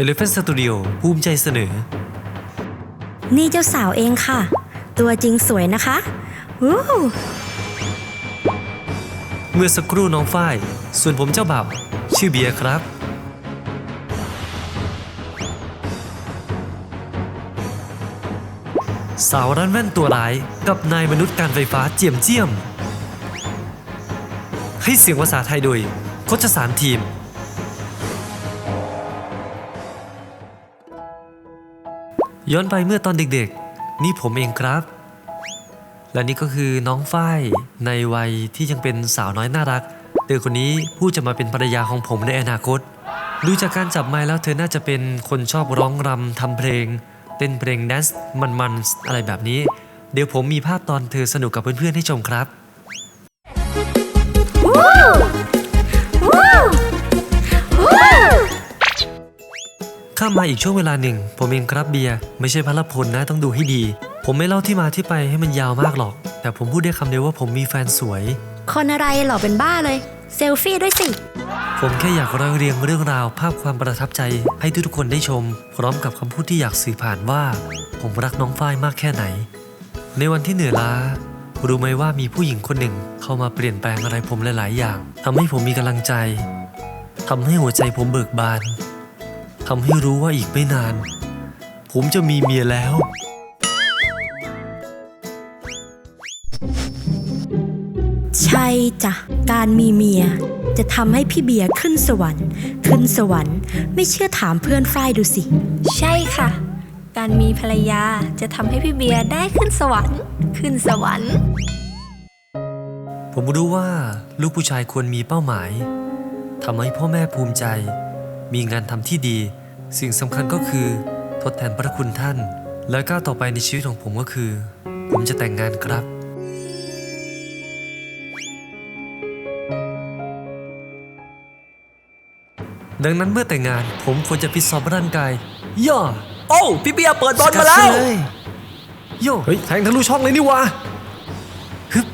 Elephant Studio ภูมิใจเสนอ นี่เจ้าสาวเองค่ะ ตัวจริงสวยนะคะวู้เมื่อสักครู่น้องฝ้าย ส่วนผมเจ้าบ่าวชื่อเบียร์ครับ สาวร้านแว่นตัวร้ายกับนายมนุษย์การไฟฟ้าเจียมเจียม ให้เสียงภาษาไทยโดยโคชสารทีม ย้อนไปเมื่อตอนเด็กๆ นี่ผมเองครับ และนี่ก็คือน้องฝ้ายในวัยที่ยังเป็นสาวน้อยน่ารัก เธอคนนี้ผู้จะมาเป็นภรรยาของผมในอนาคต ดูจากการจับไม้แล้วเธอน่าจะเป็นคนชอบร้องรำทำเพลง เต้นเพลงแดนซ์มันๆ อะไรแบบนี้ เดี๋ยวผมมีภาพตอนเธอสนุกกับเพื่อนๆให้ชมครับ ข้ามมาอีกช่วงเวลาหนึ่ง ผมเองครับเบียร์ไม่ใช่พระพลนะต้องดูให้ดี ผมไม่เล่าที่มาที่ไปให้มันยาวมากหรอก แต่ผมพูดได้คำเดียวว่าผมมีแฟนสวย คนอะไรหล่อเป็นบ้าเลย เซลฟี่ด้วยสิ ผมแค่อยากร้อยเรียงเรื่องราว ภาพความประทับใจให้ทุกๆคนได้ชม พร้อมกับคำพูดที่อยากสื่อผ่านว่า ผมรักน้องฝ้ายมากแค่ไหน ในวันที่เหนื่อยล้ารู้ไหมว่ามีผู้หญิงคนหนึ่งเข้ามาเปลี่ยนแปลงอะไรผมหลาย ๆ อย่างทำให้ผมมีกำลังใจทำให้หัวใจผมเบิกบานทำให้รู้ว่าอีกไม่นาน ผมจะมีเมียแล้ว ใช่จ้ะ การมีเมีย จะทำให้พี่เบียร์ขึ้นสวรรค์ ขึ้นสวรรค์ ไม่เชื่อถามเพื่อนฝ้ายดูสิ ใช่ค่ะ การมีภรรยาจะทำให้พี่เบียร์ได้ขึ้นสวรรค์ ขึ้นสวรรค์ ผมรู้ว่าลูกผู้ชายควรมีเป้าหมายทำให้พ่อแม่ภูมิใจ มีงานทำที่ดี สิ่งสำคัญก็คือ ทดแทนพระคุณท่าน และก้าวต่อไปในชีวิตของผมก็คือ ผมจะแต่งงานครับดังนั้นเมื่อแต่งงานผมควรจะฟิตซ้อมร่างกาย ย่อ โอ้พี่เบียร์เปิดบอลมาแล้วโย่เฮ้ยแทงทะลุช่องเลยนี่วะฮึบ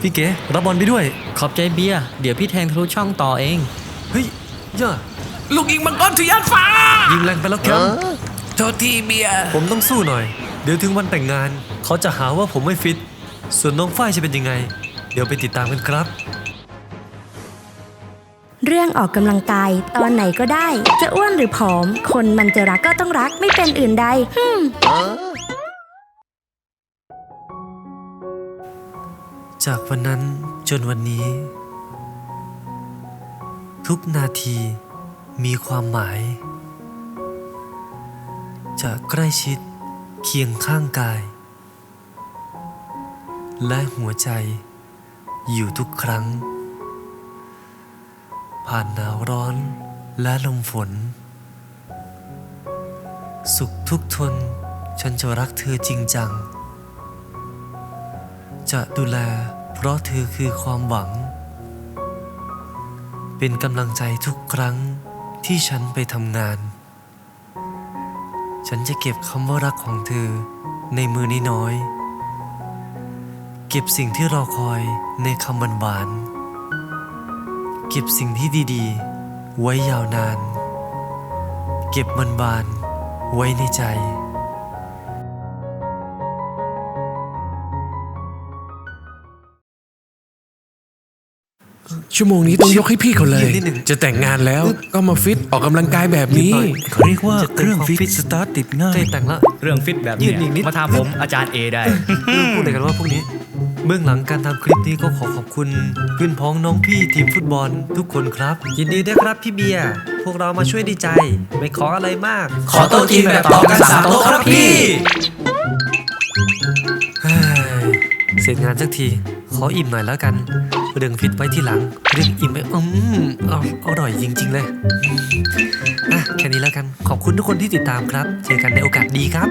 พี่เก๋รับบอลไปด้วย ขอบใจเบียร์เดี๋ยวพี่แทงทะลุช่องต่อเอง เฮ้ยย่า ลูกยิงมังกรทะยานฟ้า ยิงแรงไปแล้วครับโทษทีเบียร์ผมต้องสู้หน่อย เดี๋ยวถึงวันแต่งงาน เขาจะหาว่าผมไม่ฟิต ส่วนน้องฝ้ายจะเป็นยังไง เดี๋ยวไปติดตามกันครับ เรื่องออกกำลังกายตอนไหนก็ได้ จะอ้วนหรือผอม คนมันจะรักก็ต้องรักไม่เป็นอื่นใดฮึมจากวันนั้นจนวันนี้ ทุกนาที มีความหมาย จะใกล้ชิดเคียงข้างกาย และหัวใจอยู่ทุกครั้ง ผ่านหนาวร้อนและลมฝน สุขทุกทนฉันจะรักเธอจริงจัง จะดูแลเพราะเธอคือความหวัง เป็นกำลังใจทุกครั้ง ที่ฉันไปทำงาน ฉันจะเก็บคำว่ารักของเธอในมือน้อยๆเก็บสิ่งที่รอคอยในคำหวานๆเก็บสิ่งที่ดีๆ ไว้ยาวนาน เก็บมันบานไว้ในใจ ชั่วโมงนี้ต้องยกให้พี่เขาเลยยืนนิดหนึ่งจะแต่งงานแล้วก็มาฟิตออกกำลังกายแบบนี้เขาเรียกว่าเครื่องฟิตสตาร์ทติดง่าใกล้ยแต่งละเรื่องฟิตแบบยืเนี้ดอีกนิดยมาถามผมอาจารย์เอได้พูดอะไรกันว่าพวกนี้เบื้องหลังการทำคลิปนี้ก็ขอขอบคุณเพื่อนพ้องน้องพี่ทีมฟุตบอลทุกคนครับ ยินดีด้วยครับพี่เบียร์พวกเรามาช่วยดีใจ ไม่ขออะไรมาก ขอโต๊ะจีนแบบต่อกันสามโต๊ะครับพี่เฮ้ยเสร็จงานสักที ขออิ่มหน่อยแล้วกัน เรื่องฟิตไว้ที่หลัง เรื่องอิ่มไปอืมอร่อยจริง ๆ เลยอืมอะแค่นี้แล้วกัน ขอบคุณทุกคนที่ติดตามครับ เจอกันในโอกาสดีครับ